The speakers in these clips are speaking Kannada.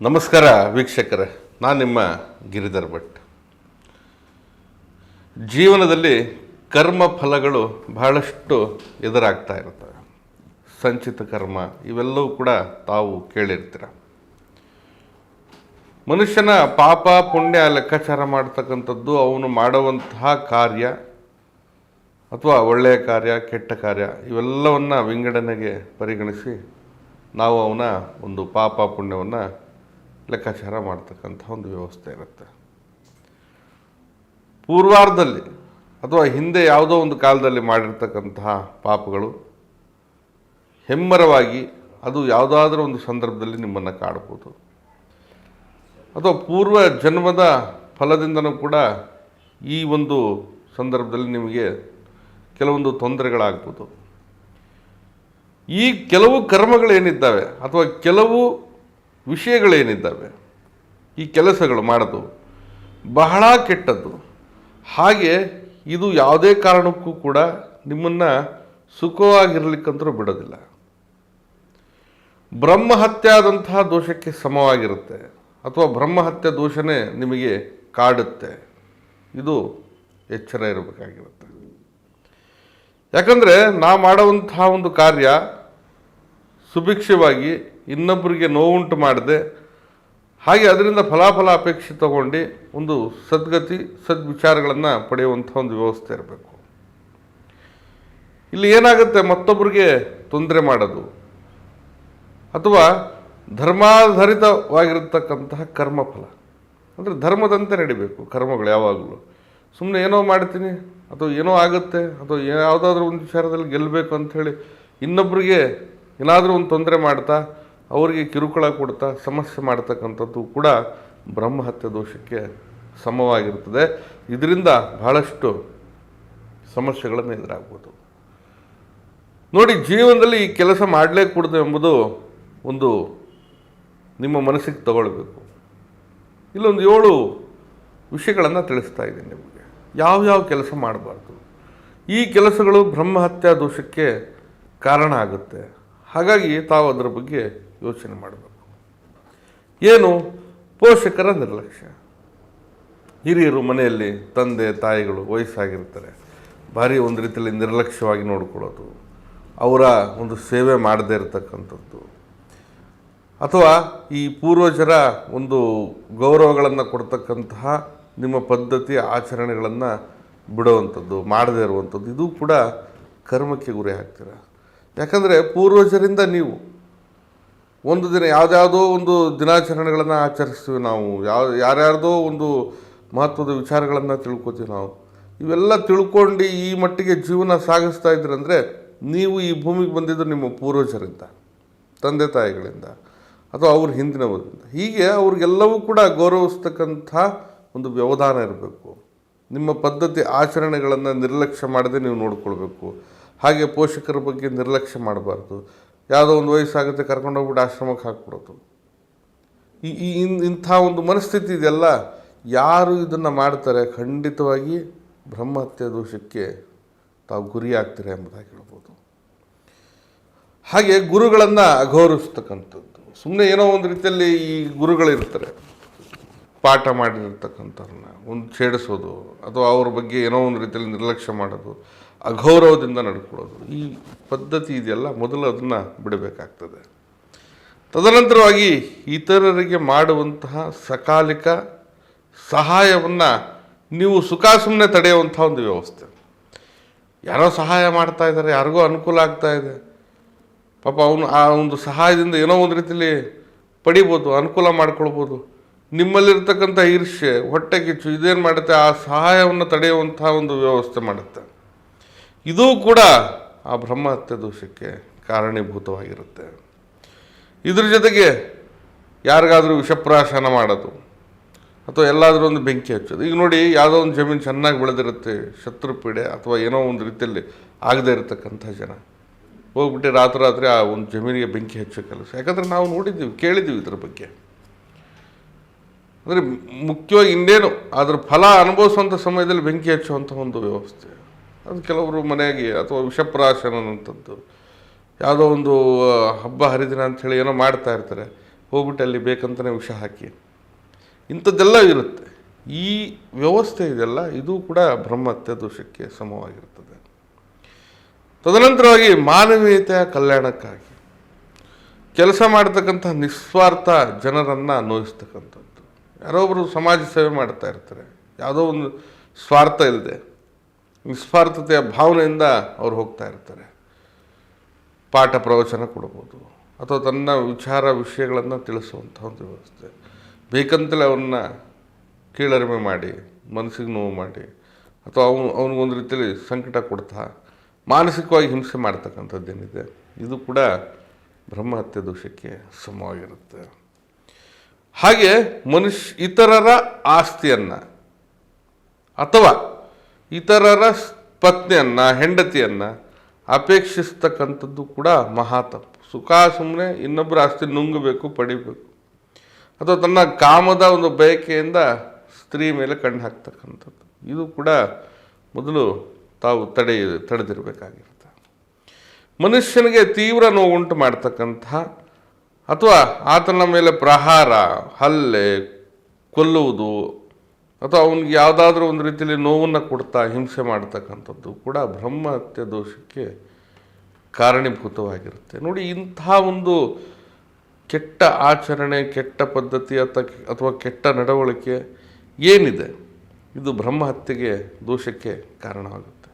ನಮಸ್ಕಾರ ವೀಕ್ಷಕರೇ, ನಾನು ನಿಮ್ಮ ಗಿರಿಧರ್ ಭಟ್. ಜೀವನದಲ್ಲಿ ಕರ್ಮ ಫಲಗಳು ಬಹಳಷ್ಟು ಎದುರಾಗ್ತಾ ಇರ್ತವೆ ಸಂಚಿತ ಕರ್ಮ, ಇವೆಲ್ಲವೂ ಕೂಡ ತಾವು ಕೇಳಿರ್ತೀರ. ಮನುಷ್ಯನ ಪಾಪ, ಪುಣ್ಯ ಲೆಕ್ಕಾಚಾರ ಮಾಡ್ತಕ್ಕಂಥದ್ದು ಅವನು ಮಾಡುವಂತಹ ಕಾರ್ಯ ಅಥವಾ ಒಳ್ಳೆಯ ಕಾರ್ಯ, ಕೆಟ್ಟ ಕಾರ್ಯ, ಇವೆಲ್ಲವನ್ನು ವಿಂಗಡಣೆಗೆ ಪರಿಗಣಿಸಿ ನಾವು ಅವನ ಒಂದು ಪಾಪ, ಪುಣ್ಯವನ್ನು ಲೆಕ್ಕಾಚಾರ ಮಾಡ್ತಕ್ಕಂಥ ಒಂದು ವ್ಯವಸ್ಥೆ ಇರುತ್ತೆ. ಪೂರ್ವಾರ್ಧದಲ್ಲಿ ಅಥವಾ ಹಿಂದೆ ಯಾವುದೋ ಒಂದು ಕಾಲದಲ್ಲಿ ಮಾಡಿರ್ತಕ್ಕಂತಹ ಪಾಪಗಳು, ಹೆಮ್ಮರವಾಗಿ ಅದು ಯಾವುದಾದ್ರೂ ಒಂದು ಸಂದರ್ಭದಲ್ಲಿ ನಿಮ್ಮನ್ನು ಕಾಡ್ಬೋದು. ಅಥವಾ ಪೂರ್ವ ಜನ್ಮದ ಫಲದಿಂದನೂ ಕೂಡ ಈ ಒಂದು ಸಂದರ್ಭದಲ್ಲಿ ನಿಮಗೆ ಕೆಲವೊಂದು ತೊಂದರೆಗಳಾಗ್ಬೋದು. ಈ ಕೆಲವು ಕರ್ಮಗಳೇನಿದ್ದಾವೆ ಅಥವಾ ಕೆಲವು ವಿಷಯಗಳೇನಿದ್ದಾವೆ? ಈ ಕೆಲಸಗಳು ಮಾಡೋದು ಬಹಳ ಕೆಟ್ಟದ್ದು. ಹಾಗೆ ಇದು ಯಾವುದೇ ಕಾರಣಕ್ಕೂ ಕೂಡ ನಿಮ್ಮನ್ನು ಸುಖವಾಗಿರಲಿಕ್ಕಂತರೂ ಬಿಡೋದಿಲ್ಲ. ಬ್ರಹ್ಮಹತ್ಯಾದಂತಹ ದೋಷಕ್ಕೆ ಸಮವಾಗಿರುತ್ತೆ ಅಥವಾ ಬ್ರಹ್ಮಹತ್ಯೆ ದೋಷನೇ ನಿಮಗೆ ಕಾಡುತ್ತೆ. ಇದು ಎಚ್ಚರ ಇರಬೇಕಾಗಿರುತ್ತೆ. ಯಾಕಂದರೆ ನಾ ಮಾಡುವಂತಹ ಒಂದು ಕಾರ್ಯ ಸುಭಿಕ್ಷವಾಗಿ ಇನ್ನೊಬ್ಬರಿಗೆ ನೋವುಂಟು ಮಾಡದೆ ಹಾಗೆ ಅದರಿಂದ ಫಲಾಫಲ ಅಪೇಕ್ಷೆ ತಗೊಂಡು ಒಂದು ಸದ್ಗತಿ, ಸದ್ವಿಚಾರಗಳನ್ನು ಪಡೆಯುವಂಥ ಒಂದು ವ್ಯವಸ್ಥೆ ಇರಬೇಕು. ಇಲ್ಲಿ ಏನಾಗುತ್ತೆ? ಮತ್ತೊಬ್ಬರಿಗೆ ತೊಂದರೆ ಮಾಡೋದು. ಅಥವಾ ಧರ್ಮಾಧಾರಿತವಾಗಿರತಕ್ಕಂತಹ ಕರ್ಮಫಲ. ಅಂದರೆ ಧರ್ಮದಂತೆ ನಡಿಬೇಕು ಕರ್ಮಗಳು ಯಾವಾಗಲೂ. ಸುಮ್ಮನೆ ಏನೋ ಮಾಡ್ತೀನಿ, ಅಥವಾ ಏನೋ ಆಗುತ್ತೆ, ಅಥವಾ ಯಾವುದಾದ್ರೂ ಒಂದು ವಿಚಾರದಲ್ಲಿ ಗೆಲ್ಲಬೇಕು ಅಂಥೇಳಿ ಇನ್ನೊಬ್ಬರಿಗೆ ಏನಾದರೂ ಒಂದು ತೊಂದರೆ ಮಾಡ್ತಾ, ಅವರಿಗೆ ಕಿರುಕುಳ ಕೊಡ್ತಾ, ಸಮಸ್ಯೆ ಮಾಡ್ತಕ್ಕಂಥದ್ದು ಕೂಡ ಬ್ರಹ್ಮಹತ್ಯೆ ದೋಷಕ್ಕೆ ಸಮವಾಗಿರ್ತದೆ. ಇದರಿಂದ ಬಹಳಷ್ಟು ಸಮಸ್ಯೆಗಳನ್ನು ಎದುರಾಗ್ಬೋದು. ನೋಡಿ, ಜೀವನದಲ್ಲಿ ಈ ಕೆಲಸ ಮಾಡಲೇ ಕೂಡದು ಎಂಬುದು ಒಂದು ನಿಮ್ಮ ಮನಸ್ಸಿಗೆ ತಗೊಳ್ಬೇಕು. ಇಲ್ಲೊಂದು ಏಳು ವಿಷಯಗಳನ್ನು ತಿಳಿಸ್ತಾ ಇದ್ದೀನಿ ನಿಮಗೆ. ಯಾವ್ಯಾವ ಕೆಲಸ ಮಾಡಬಾರ್ದು? ಈ ಕೆಲಸಗಳು ಬ್ರಹ್ಮಹತ್ಯಾ ದೋಷಕ್ಕೆ ಕಾರಣ ಆಗುತ್ತೆ. ಹಾಗಾಗಿ ತಾವು ಅದರ ಬಗ್ಗೆ ಯೋಚನೆ ಮಾಡಬೇಕು. ಏನು? ಪೋಷಕರ ನಿರ್ಲಕ್ಷ್ಯ. ಹಿರಿಯರು ಮನೆಯಲ್ಲಿ ತಂದೆ, ತಾಯಿಗಳು ವಯಸ್ಸಾಗಿರ್ತಾರೆ. ಭಾರಿ ಒಂದು ರೀತಿಯಲ್ಲಿ ನಿರ್ಲಕ್ಷ್ಯವಾಗಿ ನೋಡ್ಕೊಳ್ಳೋದು. ಅವರ ಒಂದು ಸೇವೆ ಮಾಡದೇ ಇರತಕ್ಕಂಥದ್ದು. ಅಥವಾ ಈ ಪೂರ್ವಜರ ಒಂದು ಗೌರವಗಳನ್ನು ಕೊಡ್ತಕ್ಕಂತಹ ನಿಮ್ಮ ಪದ್ಧತಿ, ಆಚರಣೆಗಳನ್ನು ಬಿಡುವಂಥದ್ದು, ಮಾಡದೇ ಇರುವಂಥದ್ದು, ಇದು ಕೂಡ ಕರ್ಮಕ್ಕೆ ಗುರಿ ಆಗ್ತೀರ ಯಾಕಂದರೆ ಪೂರ್ವಜರಿಂದ ನೀವು. ಒಂದು ದಿನ ಯಾವುದ್ಯಾವುದೋ ಒಂದು ದಿನಾಚರಣೆಗಳನ್ನು ಆಚರಿಸ್ತೀವಿ ನಾವು. ಯಾವ, ಯಾರ್ಯಾರ್ದೋ ಒಂದು ಮಹತ್ವದ ವಿಚಾರಗಳನ್ನು ತಿಳ್ಕೊತೀವಿ ನಾವು. ಇವೆಲ್ಲ ತಿಳ್ಕೊಂಡು ಈ ಮಟ್ಟಿಗೆ ಜೀವನ ಸಾಗಿಸ್ತಾ ಇದ್ರಂದರೆ ನೀವು ಈ ಭೂಮಿಗೆ ಬಂದಿದ್ದು ನಿಮ್ಮ ಪೂರ್ವಜರಿಂದ, ತಂದೆ ತಾಯಿಗಳಿಂದ ಅಥವಾ ಅವ್ರ ಹಿಂದಿನವರಿಂದ. ಹೀಗೆ ಅವ್ರಿಗೆಲ್ಲವೂ ಕೂಡ ಗೌರವಿಸ್ತಕ್ಕಂಥ ಒಂದು ವ್ಯವಧಾನ ಇರಬೇಕು. ನಿಮ್ಮ ಪದ್ಧತಿ ಆಚರಣೆಗಳನ್ನು ನಿರ್ಲಕ್ಷ್ಯ ಮಾಡದೆ ನೀವು ನೋಡ್ಕೊಳ್ಬೇಕು. ಹಾಗೆ ಪೋಷಕರ ಬಗ್ಗೆ ನಿರ್ಲಕ್ಷ್ಯ ಮಾಡಬಾರ್ದು. ಯಾವುದೋ ಒಂದು ವಯಸ್ಸಾಗುತ್ತೆ ಕರ್ಕೊಂಡೋಗ್ಬಿಟ್ಟು ಆಶ್ರಮಕ್ಕೆ ಹಾಕ್ಬಿಡೋದು. ಈ ಇನ್- ಇಂಥ ಒಂದು ಮನಸ್ಥಿತಿ ಇದೆಲ್ಲ ಯಾರು ಇದನ್ನು ಮಾಡ್ತಾರೆ? ಖಂಡಿತವಾಗಿ ಬ್ರಹ್ಮಹತ್ಯೆ ದೋಷಕ್ಕೆ ತಾವು ಗುರಿಯಾಗ್ತೀರ ಎಂಬುದಾಗಿ ಹೇಳ್ಬೋದು. ಹಾಗೆ ಗುರುಗಳನ್ನು ಅಗೌರವಿಸ್ತಕ್ಕಂಥದ್ದು ಸುಮ್ಮನೆ ಏನೋ ಒಂದು ರೀತಿಯಲ್ಲಿ ಈ ಗುರುಗಳಿರ್ತಾರೆ. ಪಾಠ ಮಾಡಿರ್ತಕ್ಕಂಥವ್ರನ್ನ, ಒಂದು ಛೇಡಿಸೋದು, ಅಥವಾ ಅವ್ರ ಬಗ್ಗೆ ಏನೋ ಒಂದು ರೀತಿಯಲ್ಲಿ ನಿರ್ಲಕ್ಷ್ಯ ಮಾಡೋದು. ಅಗೌರವದಿಂದ ನಡ್ಕೊಳ್ಳೋದು. ಈ ಪದ್ಧತಿ ಇದೆಯಲ್ಲ, ಮೊದಲು ಅದನ್ನು ಬಿಡಬೇಕಾಗ್ತದೆ. ತದನಂತರವಾಗಿ ಇತರರಿಗೆ ಮಾಡುವಂತಹ ಸಕಾಲಿಕ ಸಹಾಯವನ್ನು ನೀವು ಸುಖ ಸುಮ್ಮನೆ ತಡೆಯುವಂಥ ಒಂದು ವ್ಯವಸ್ಥೆ. ಯಾರೋ ಸಹಾಯ ಮಾಡ್ತಾ ಇದ್ದಾರೆ, ಯಾರಿಗೂ ಅನುಕೂಲ ಆಗ್ತಾ ಇದೆ. ಪಾಪ ಅವನು ಆ ಒಂದು ಸಹಾಯದಿಂದ ಏನೋ ಒಂದು ರೀತಿಯಲ್ಲಿ ಪಡಿಬೋದು, ಅನುಕೂಲ ಮಾಡ್ಕೊಳ್ಬೋದು. ನಿಮ್ಮಲ್ಲಿರ್ತಕ್ಕಂಥ ಈರ್ಷ್ಯೆ, ಹೊಟ್ಟೆ ಕಿಚ್ಚು, ಇದೇನು ಮಾಡುತ್ತೆ, ಆ ಸಹಾಯವನ್ನು ತಡೆಯುವಂಥ ಒಂದು ವ್ಯವಸ್ಥೆ ಮಾಡುತ್ತೆ. ಇದೂ ಕೂಡ ಆ ಬ್ರಹ್ಮಹತ್ಯೆ ದೋಷಕ್ಕೆ ಕಾರಣೀಭೂತವಾಗಿರುತ್ತೆ. ಇದ್ರ ಜೊತೆಗೆ ಯಾರಿಗಾದರೂ ವಿಷಪ್ರಾಶನ ಮಾಡೋದು, ಅಥವಾ ಎಲ್ಲಾದರೂ ಒಂದು ಬೆಂಕಿ ಹಚ್ಚೋದು. ಈಗ ನೋಡಿ, ಯಾವುದೋ ಒಂದು ಜಮೀನು ಚೆನ್ನಾಗಿ ಬೆಳೆದಿರುತ್ತೆ, ಶತ್ರುಪೀಡೆ ಅಥವಾ ಏನೋ ಒಂದು ರೀತಿಯಲ್ಲಿ ಆಗದೇ ಇರತಕ್ಕಂಥ ಜನ. ಹೋಗ್ಬಿಟ್ಟು ರಾತ್ರಿ ರಾತ್ರಿ ಆ ಒಂದು ಜಮೀನಿಗೆ ಬೆಂಕಿ ಹಚ್ಚೋ ಕೆಲಸ ಯಾಕಂದರೆ ನಾವು ನೋಡಿದ್ದೀವಿ, ಕೇಳಿದ್ದೀವಿ ಇದ್ರ ಬಗ್ಗೆ. ಅಂದರೆ ಮುಖ್ಯವಾಗಿ ಇನ್ನೇನು ಅದರ ಫಲ ಅನುಭವಿಸುವಂಥ ಸಮಯದಲ್ಲಿ ಬೆಂಕಿ ಹಚ್ಚುವಂಥ ಒಂದು ವ್ಯವಸ್ಥೆ. ಅದು ಕೆಲವರು ಮನೆಗೆ ಅಥವಾ ವಿಷಪ್ರಾಶನ ಅನ್ನೋಂಥದ್ದು ಯಾವುದೋ ಒಂದು ಹಬ್ಬ ಹರಿದಿನ ಅಂಥೇಳಿ ಏನೋ ಮಾಡ್ತಾ ಇರ್ತಾರೆ. ಹೋಗ್ಬಿಟ್ಟು ಅಲ್ಲಿ ಬೇಕಂತಲೇ ವಿಷ ಹಾಕಿ. ಇಂಥದ್ದೆಲ್ಲ ಇರುತ್ತೆ. ಈ ವ್ಯವಸ್ಥೆ ಇದೆಲ್ಲ, ಇದು ಕೂಡ ಬ್ರಹ್ಮತ್ಯ ದೋಷಕ್ಕೆ ಸಮವಾಗಿರ್ತದೆ ತದನಂತರವಾಗಿ ಮಾನವೀಯತೆಯ ಕಲ್ಯಾಣಕ್ಕಾಗಿ ಕೆಲಸ ಮಾಡತಕ್ಕಂಥ ನಿಸ್ವಾರ್ಥ ಜನರನ್ನು ನೋಯಿಸ್ತಕ್ಕಂಥದ್ದು ಯಾರೋ ಒಬ್ಬರು ಸಮಾಜ ಸೇವೆ ಮಾಡ್ತಾ ಇರ್ತಾರೆ. ಯಾವುದೋ ಒಂದು ಸ್ವಾರ್ಥ ಇಲ್ಲದೆ. ನಿಸ್ವಾರ್ಥತೆಯ ಭಾವನೆಯಿಂದ ಅವ್ರು ಹೋಗ್ತಾ ಇರ್ತಾರೆ. ಪಾಠ ಪ್ರವಚನ ಕೊಡ್ಬೋದು. ಅಥವಾ ತನ್ನ ವಿಚಾರ ವಿಷಯಗಳನ್ನು ತಿಳಿಸುವಂಥ ಒಂದು ವ್ಯವಸ್ಥೆ. ಬೇಕಂತಲೇ ಅವನ್ನ ಕೀಳರಿಮೆ ಮಾಡಿ, ಮನಸ್ಸಿಗೆ ನೋವು ಮಾಡಿ, ಅಥವಾ ಅವನು ಅವನಿಗೊಂದು ರೀತಿಯಲ್ಲಿ ಸಂಕಟ ಕೊಡ್ತಾ, ಮಾನಸಿಕವಾಗಿ ಹಿಂಸೆ ಮಾಡ್ತಕ್ಕಂಥದ್ದೇನಿದೆ ಇದು ಕೂಡ ಬ್ರಹ್ಮಹತ್ಯೆ ದೋಷಕ್ಕೆ ಸಮವಾಗಿರುತ್ತೆ. ಹಾಗೆ ಮನುಷ್ಯ, ಇತರರ ಆಸ್ತಿಯನ್ನು ಅಥವಾ ಇತರರ ಪತ್ನಿಯನ್ನ, ಹೆಂಡತಿಯನ್ನ ಅಪೇಕ್ಷಿಸ್ತಕ್ಕಂಥದ್ದು ಕೂಡ ಮಹಾ ತಪ್ಪು ಸುಖ ಸುಮ್ಮನೆ ಇನ್ನೊಬ್ಬರ ಆಸ್ತಿ ನುಂಗಬೇಕು, ಪಡಿಬೇಕು. ಅಥವಾ ತನ್ನ ಕಾಮದ ಒಂದು ಬಯಕೆಯಿಂದ ಸ್ತ್ರೀ ಮೇಲೆ ಕಣ್ಣು ಹಾಕ್ತಕ್ಕಂಥದ್ದು. ಇದು ಕೂಡ ಮೊದಲು ತಾವು ತಡೆ, ತಡೆದಿರಬೇಕಾಗಿರುತ್ತೆ. ಮನುಷ್ಯನಿಗೆ ತೀವ್ರ ನೋವುಂಟು ಮಾಡ್ತಕ್ಕಂತಹ ಅಥವಾ ಆತನ ಮೇಲೆ ಪ್ರಹಾರ, ಹಲ್ಲೆ, ಕೊಲ್ಲುವುದು ಅಥವಾ ಅವನಿಗೆ ಯಾವುದಾದ್ರೂ ಒಂದು ರೀತಿಯಲ್ಲಿ ನೋವನ್ನು ಕೊಡ್ತಾ, ಹಿಂಸೆ ಮಾಡ್ತಕ್ಕಂಥದ್ದು ಕೂಡ ಬ್ರಹ್ಮಹತ್ಯೆ ದೋಷಕ್ಕೆ ಕಾರಣೀಭೂತವಾಗಿರುತ್ತೆ. ನೋಡಿ ಇಂಥ ಒಂದು ಕೆಟ್ಟ ಆಚರಣೆ, ಕೆಟ್ಟ ಪದ್ಧತಿ ಅಥವಾ ಅಥವಾ ಕೆಟ್ಟ ನಡವಳಿಕೆ ಏನಿದೆ, ಇದು ಬ್ರಹ್ಮಹತ್ಯೆಗೆ ದೋಷಕ್ಕೆ ಕಾರಣವಾಗುತ್ತೆ.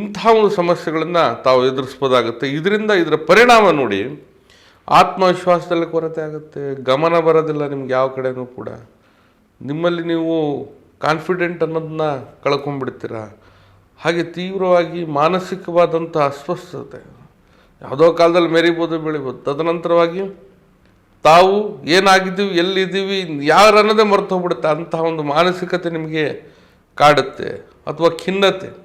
ಇಂಥ ಒಂದು ಸಮಸ್ಯೆಗಳನ್ನು ತಾವು ಎದುರಿಸ್ಬೋದಾಗುತ್ತೆ. ಇದರಿಂದ ಇದರ ಪರಿಣಾಮ ನೋಡಿ, ಆತ್ಮವಿಶ್ವಾಸದಲ್ಲಿ ಕೊರತೆ ಆಗುತ್ತೆ, ಗಮನ ಬರೋದಿಲ್ಲ ನಿಮ್ಗೆ ಯಾವ ಕಡೆಯೂ ಕೂಡ. ನಿಮ್ಮಲ್ಲಿ ನೀವು ಕಾನ್ಫಿಡೆಂಟ್ ಅನ್ನೋದನ್ನ ಕಳ್ಕೊಂಡ್ಬಿಡ್ತೀರ? ಹಾಗೆ ತೀವ್ರವಾಗಿ ಮಾನಸಿಕವಾದಂಥ ಅಸ್ವಸ್ಥತೆ. ಯಾವುದೋ ಕಾಲದಲ್ಲಿ ಮೆರಿಬೋದು, ಬೆಳಿಬೋದು. ತದನಂತರವಾಗಿ ತಾವು ಏನಾಗಿದ್ದೀವಿ, ಎಲ್ಲಿದ್ದೀವಿ, ಯಾರು ಅನ್ನೋದೇ ಮರೆತು ಹೋಗ್ಬಿಡುತ್ತೆ. ಅಂತಹ ಒಂದು ಮಾನಸಿಕತೆ ನಿಮಗೆ ಕಾಡುತ್ತೆ ಅಥವಾ ಖಿನ್ನತೆ.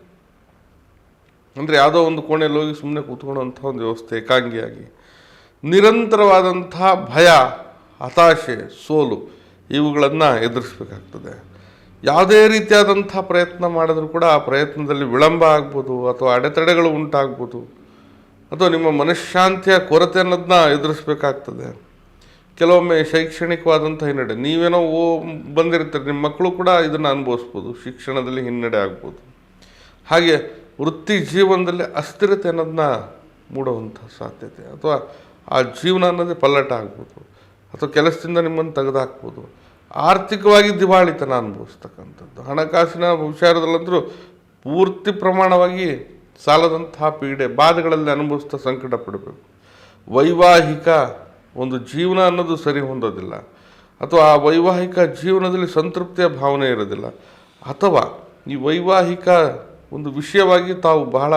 ಅಂದರೆ ಯಾವುದೋ ಒಂದು ಕೋಣೆಯಲ್ಲಿ ಹೋಗಿ ಸುಮ್ಮನೆ ಕೂತ್ಕೊಳ್ಳೋಂಥ ಒಂದು ವ್ಯವಸ್ಥೆ ಏಕಾಂಗಿಯಾಗಿ. ನಿರಂತರವಾದಂಥ ಭಯ, ಹತಾಶೆ, ಸೋಲು. ಇವುಗಳನ್ನು ಎದುರಿಸಬೇಕಾಗ್ತದೆ. ಯಾವುದೇ ರೀತಿಯಾದಂಥ ಪ್ರಯತ್ನ ಮಾಡಿದರೂ ಕೂಡ ಆ ಪ್ರಯತ್ನದಲ್ಲಿ ವಿಳಂಬ ಆಗ್ಬೋದು ಅಥವಾ ಅಡೆತಡೆಗಳು ಉಂಟಾಗ್ಬೋದು. ಅಥವಾ ನಿಮ್ಮ ಮನಃಶಾಂತಿಯ ಕೊರತೆ ಅನ್ನೋದನ್ನ ಎದುರಿಸಬೇಕಾಗ್ತದೆ. ಕೆಲವೊಮ್ಮೆ ಶೈಕ್ಷಣಿಕವಾದಂಥ ಹಿನ್ನಡೆ, ನೀವೇನೋ ಓ, ಬಂದಿರ್ತೀರಿ, ನಿಮ್ಮ ಮಕ್ಕಳು ಕೂಡ ಇದನ್ನು ಅನುಭವಿಸ್ಬೋದು, ಶಿಕ್ಷಣದಲ್ಲಿ ಹಿನ್ನಡೆ ಆಗ್ಬೋದು. ಹಾಗೆ ವೃತ್ತಿ ಜೀವನದಲ್ಲಿ ಅಸ್ಥಿರತೆ ಅನ್ನೋದನ್ನ ಮೂಡುವಂಥ ಸಾಧ್ಯತೆ, ಅಥವಾ ಆ ಜೀವನ ಅನ್ನೋದೇ ಪಲ್ಲಟ ಆಗ್ಬೋದು. ಅಥವಾ ಕೆಲಸದಿಂದ ನಿಮ್ಮನ್ನು ತೆಗೆದುಹಾಕ್ಬೋದು. ಆರ್ಥಿಕವಾಗಿ ದಿವಾಳಿತನ ಅನುಭವಿಸ್ತಕ್ಕಂಥದ್ದು. ಹಣಕಾಸಿನ ವಿಚಾರದಲ್ಲಂತೂ ಪೂರ್ತಿ ಪ್ರಮಾಣವಾಗಿ ಸಾಲದಂತಹ ಪೀಡೆ ಬಾಧೆಗಳಲ್ಲಿ ಅನುಭವಿಸ್ತಾ ಸಂಕಟ ಪಡಬೇಕು. ವೈವಾಹಿಕ ಒಂದು ಜೀವನ ಅನ್ನೋದು ಸರಿ ಹೊಂದೋದಿಲ್ಲ. ಅಥವಾ ಆ ವೈವಾಹಿಕ ಜೀವನದಲ್ಲಿ ಸಂತೃಪ್ತಿಯ ಭಾವನೆ ಇರೋದಿಲ್ಲ. ಅಥವಾ ಈ ವೈವಾಹಿಕ ಒಂದು ವಿಷಯವಾಗಿ ತಾವು ಬಹಳ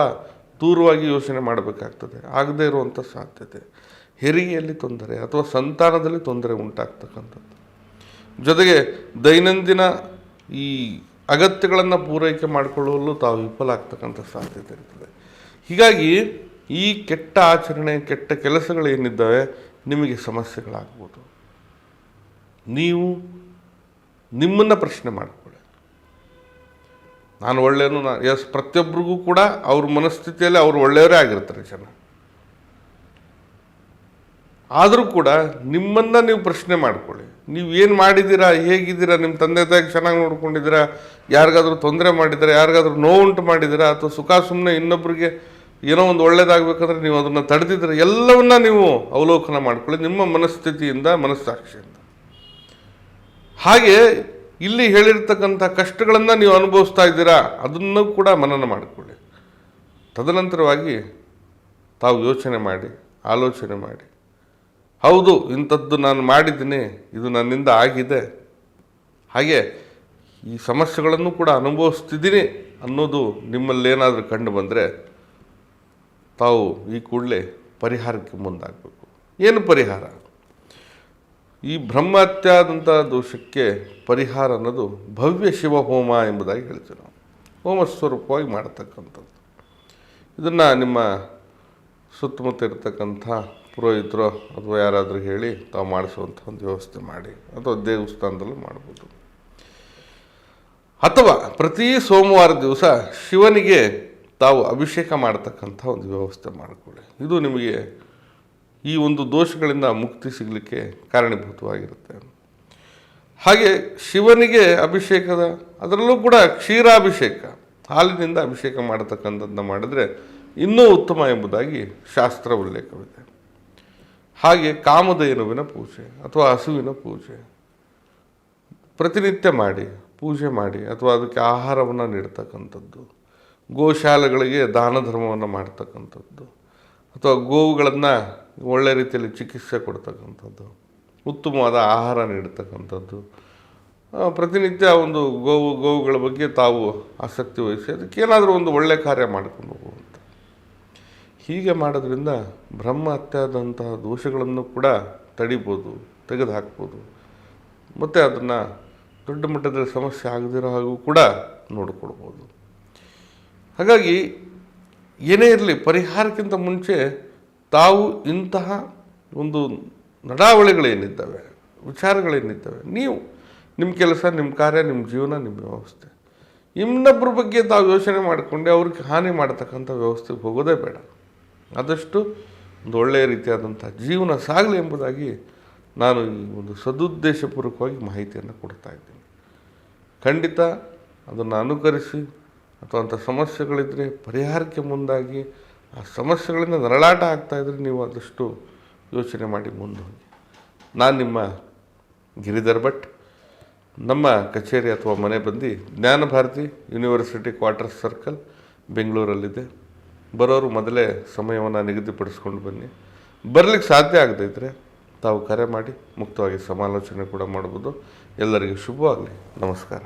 ದೂರವಾಗಿ ಯೋಚನೆ ಮಾಡಬೇಕಾಗ್ತದೆ. ಆಗದೇ ಇರುವಂಥ ಸಾಧ್ಯತೆ. ಹೆರಿಗೆಯಲ್ಲಿ ತೊಂದರೆ ಅಥವಾ ಸಂತಾನದಲ್ಲಿ ತೊಂದರೆ ಉಂಟಾಗ್ತಕ್ಕಂಥದ್ದು. ಜೊತೆಗೆ ದೈನಂದಿನ ಈ ಅಗತ್ಯಗಳನ್ನು ಪೂರೈಕೆ ಮಾಡಿಕೊಳ್ಳಲು ತಾವು ವಿಫಲ ಆಗ್ತಕ್ಕಂಥ ಸಾಧ್ಯತೆ ಇರ್ತದೆ. ಹೀಗಾಗಿ ಈ ಕೆಟ್ಟ ಆಚರಣೆ, ಕೆಟ್ಟ ಕೆಲಸಗಳೇನಿದ್ದಾವೆ ನಿಮಗೆ ಸಮಸ್ಯೆಗಳಾಗ್ಬೋದು. ನೀವು ನಿಮ್ಮನ್ನು ಪ್ರಶ್ನೆ ಮಾಡಿಕೊಳ್ಳಿ. ನಾನು ಒಳ್ಳೆಯನು, ನಾ, ಎಸ್ ಪ್ರತಿಯೊಬ್ಬರಿಗೂ ಕೂಡ ಅವ್ರ ಮನಸ್ಥಿತಿಯಲ್ಲಿ ಅವ್ರು ಒಳ್ಳೆಯವರೇ ಆಗಿರ್ತಾರೆ ಜನ. ಆದರೂ ಕೂಡ ನಿಮ್ಮನ್ನು ನೀವು ಪ್ರಶ್ನೆ ಮಾಡ್ಕೊಳ್ಳಿ. ನೀವು ಏನು ಮಾಡಿದ್ದೀರಾ, ಹೇಗಿದ್ದೀರಾ ನಿಮ್ಮ ತಂದೆ ತಾಯಿಗೆ ಚೆನ್ನಾಗಿ ನೋಡ್ಕೊಂಡಿದ್ದೀರಾ, ಯಾರಿಗಾದ್ರೂ ತೊಂದರೆ ಮಾಡಿದ್ದೀರಾ, ಯಾರಿಗಾದ್ರೂ ನೋವುಂಟು ಮಾಡಿದ್ದೀರಾ, ಅಥವಾ ಸುಖ ಸುಮ್ಮನೆ ಇನ್ನೊಬ್ಬರಿಗೆ ಏನೋ ಒಂದು ಒಳ್ಳೇದಾಗಬೇಕಂದ್ರೆ ನೀವು ಅದನ್ನು ತಡೆದಿದ್ರೆ ಎಲ್ಲವನ್ನ ನೀವು ಅವಲೋಕನ ಮಾಡ್ಕೊಳ್ಳಿ, ನಿಮ್ಮ ಮನಸ್ಥಿತಿಯಿಂದ ಮನಸ್ಸಾಕ್ಷಿಯಿಂದ ಹಾಗೆ ಇಲ್ಲಿ ಹೇಳಿರ್ತಕ್ಕಂಥ ಕಷ್ಟಗಳನ್ನು ನೀವು ಅನುಭವಿಸ್ತಾ ಇದ್ದೀರಾ, ಅದನ್ನು ಕೂಡ ಮನನ ಮಾಡಿಕೊಳ್ಳಿ. ತದನಂತರವಾಗಿ ತಾವು ಯೋಚನೆ ಮಾಡಿ, ಆಲೋಚನೆ ಮಾಡಿ. ಹೌದು, ಇಂಥದ್ದು ನಾನು ಮಾಡಿದ್ದೀನಿ, ಇದು ನನ್ನಿಂದ ಆಗಿದೆ. ಹಾಗೆ ಈ ಸಮಸ್ಯೆಗಳನ್ನು ಕೂಡ ಅನುಭವಿಸ್ತಿದ್ದೀನಿ ಅನ್ನೋದು ನಿಮ್ಮಲ್ಲೇನಾದರೂ ಕಂಡು ಬಂದರೆ ತಾವು ಈ ಕೂಡಲೇ ಪರಿಹಾರಕ್ಕೆ ಮುಂದಾಗಬೇಕು. ಏನು ಪರಿಹಾರ? ಈ ಬ್ರಹ್ಮಹತ್ಯಾದಂಥ ದೋಷಕ್ಕೆ ಪರಿಹಾರ ಅನ್ನೋದು ಭವ್ಯ ಶಿವ ಹೋಮ ಎಂಬುದಾಗಿ ಹೇಳ್ತೀವಿ ನಾವು. ಹೋಮ ಸ್ವರೂಪವಾಗಿ ಮಾಡತಕ್ಕಂಥದ್ದು. ಇದನ್ನು ನಿಮ್ಮ ಸುತ್ತಮುತ್ತ ಇರತಕ್ಕಂಥ ಪುರೋಹಿತರು ಅಥವಾ ಯಾರಾದರೂ ಹೇಳಿ ತಾವು ಮಾಡಿಸುವಂಥ ಒಂದು ವ್ಯವಸ್ಥೆ ಮಾಡಿ ಅಥವಾ ದೇವಸ್ಥಾನದಲ್ಲೂ ಮಾಡ್ಬೋದು. ಅಥವಾ ಪ್ರತಿ ಸೋಮವಾರ ದಿವಸ ಶಿವನಿಗೆ ತಾವು ಅಭಿಷೇಕ ಮಾಡತಕ್ಕಂಥ ಒಂದು ವ್ಯವಸ್ಥೆ ಮಾಡಿಕೊಳ್ಳಿ. ಇದು ನಿಮಗೆ ಈ ಒಂದು ದೋಷಗಳಿಂದ ಮುಕ್ತಿ ಸಿಗಲಿಕ್ಕೆ ಕಾರಣೀಭೂತವಾಗಿರುತ್ತೆ. ಹಾಗೆ ಶಿವನಿಗೆ ಅಭಿಷೇಕದ, ಅದರಲ್ಲೂ ಕೂಡ ಕ್ಷೀರಾಭಿಷೇಕ, ಹಾಲಿನಿಂದ ಅಭಿಷೇಕ ಮಾಡತಕ್ಕಂಥದ್ದನ್ನ ಮಾಡಿದರೆ ಇನ್ನೂ ಉತ್ತಮ ಎಂಬುದಾಗಿ ಶಾಸ್ತ್ರ ಉಲ್ಲೇಖವಿದೆ ಹಾಗೆ ಕಾಮಧೇನುವಿನ ಪೂಜೆ ಅಥವಾ ಹಸುವಿನ ಪೂಜೆ. ಪ್ರತಿನಿತ್ಯ ಮಾಡಿ, ಪೂಜೆ ಮಾಡಿ ಅಥವಾ ಅದಕ್ಕೆ ಆಹಾರವನ್ನು ನೀಡ್ತಕ್ಕಂಥದ್ದು. ಗೋಶಾಲೆಗಳಿಗೆ ದಾನ ಧರ್ಮವನ್ನು ಮಾಡ್ತಕ್ಕಂಥದ್ದು. ಅಥವಾ ಗೋವುಗಳನ್ನು ಒಳ್ಳೆ ರೀತಿಯಲ್ಲಿ ಚಿಕಿತ್ಸೆ ಕೊಡ್ತಕ್ಕಂಥದ್ದು. ಉತ್ತಮವಾದ ಆಹಾರ ನೀಡ್ತಕ್ಕಂಥದ್ದು. ಪ್ರತಿನಿತ್ಯ ಒಂದು ಗೋವು, ಗೋವುಗಳ ಬಗ್ಗೆ ತಾವು ಆಸಕ್ತಿ ವಹಿಸಿ ಅದಕ್ಕೇನಾದರೂ ಒಂದು ಒಳ್ಳೆಯ ಕಾರ್ಯ ಮಾಡ್ಕೊಂಡು ಹೋಗುವಂಥ ಹೀಗೆ ಮಾಡೋದ್ರಿಂದ ಬ್ರಹ್ಮ ಹತ್ಯಾದಂತಹ ದೋಷಗಳನ್ನು ಕೂಡ ತಡಿಬೋದು ತೆಗೆದು ಹಾಕ್ಬೋದು ಮತ್ತು ಅದನ್ನು ದೊಡ್ಡ ಮಟ್ಟದಲ್ಲಿ ಸಮಸ್ಯೆ ಆಗದಿರೋ ಹಾಗೂ ಕೂಡ ನೋಡಿಕೊಡ್ಬೋದು ಹಾಗಾಗಿ ಏನೇ ಇರಲಿ ಪರಿಹಾರಕ್ಕಿಂತ ಮುಂಚೆ ತಾವು ಇಂತಹ ಒಂದು ನಡಾವಳಿಗಳೇನಿದ್ದಾವೆ, ವಿಚಾರಗಳೇನಿದ್ದಾವೆ, ನೀವು ನಿಮ್ಮ ಕೆಲಸ ನಿಮ್ಮ ಕಾರ್ಯ ನಿಮ್ಮ ಜೀವನ ನಿಮ್ಮ ವ್ಯವಸ್ಥೆ. ಇನ್ನೊಬ್ಬರ ಬಗ್ಗೆ ತಾವು ಯೋಚನೆ ಮಾಡಿಕೊಂಡೆ ಅವ್ರಿಗೆ ಹಾನಿ ಮಾಡ್ತಕ್ಕಂಥ ವ್ಯವಸ್ಥೆಗೆ ಹೋಗೋದೇ ಬೇಡ. ಆದಷ್ಟು ಒಂದು ಒಳ್ಳೆಯ ರೀತಿಯಾದಂಥ ಜೀವನ ಸಾಗಲಿ ಎಂಬುದಾಗಿ ನಾನು ಈ ಒಂದು ಸದುದ್ದೇಶಪೂರ್ವಕವಾಗಿ ಮಾಹಿತಿಯನ್ನು ಕೊಡ್ತಾ ಇದ್ದೀನಿ. ಖಂಡಿತ ಅದನ್ನು ಅನುಕರಿಸಿ ಅಥವಾ ಅಂಥ ಸಮಸ್ಯೆಗಳಿದ್ದರೆ ಪರಿಹಾರಕ್ಕೆ ಮುಂದಾಗಿ ಆ ಸಮಸ್ಯೆಗಳಿಂದ ನರಳಾಟ ಆಗ್ತಾ ಇದ್ರೆ ನೀವು ಆದಷ್ಟು ಯೋಚನೆ ಮಾಡಿ ಮುಂದೆ ಹೋಗಿ ನಾನು ನಿಮ್ಮ ಗಿರಿಧರ್ ಭಟ್. ನಮ್ಮ ಕಚೇರಿ ಅಥವಾ ಮನೆ ಬಂದು ಜ್ಞಾನಭಾರತಿ ಯೂನಿವರ್ಸಿಟಿ ಕ್ವಾರ್ಟರ್ ಸರ್ಕಲ್ ಬೆಂಗಳೂರಲ್ಲಿದೆ. ಬರೋರು ಮೊದಲೇ ಸಮಯವನ್ನು ನಿಗದಿಪಡಿಸ್ಕೊಂಡು ಬನ್ನಿ. ಬರಲಿಕ್ಕೆ ಸಾಧ್ಯ ಆಗದಿದ್ದರೆ ತಾವು ಕರೆ ಮಾಡಿ ಮುಕ್ತವಾಗಿ ಸಮಾಲೋಚನೆ ಕೂಡ ಮಾಡ್ಬೋದು. ಎಲ್ಲರಿಗೂ ಶುಭವಾಗಲಿ. ನಮಸ್ಕಾರ.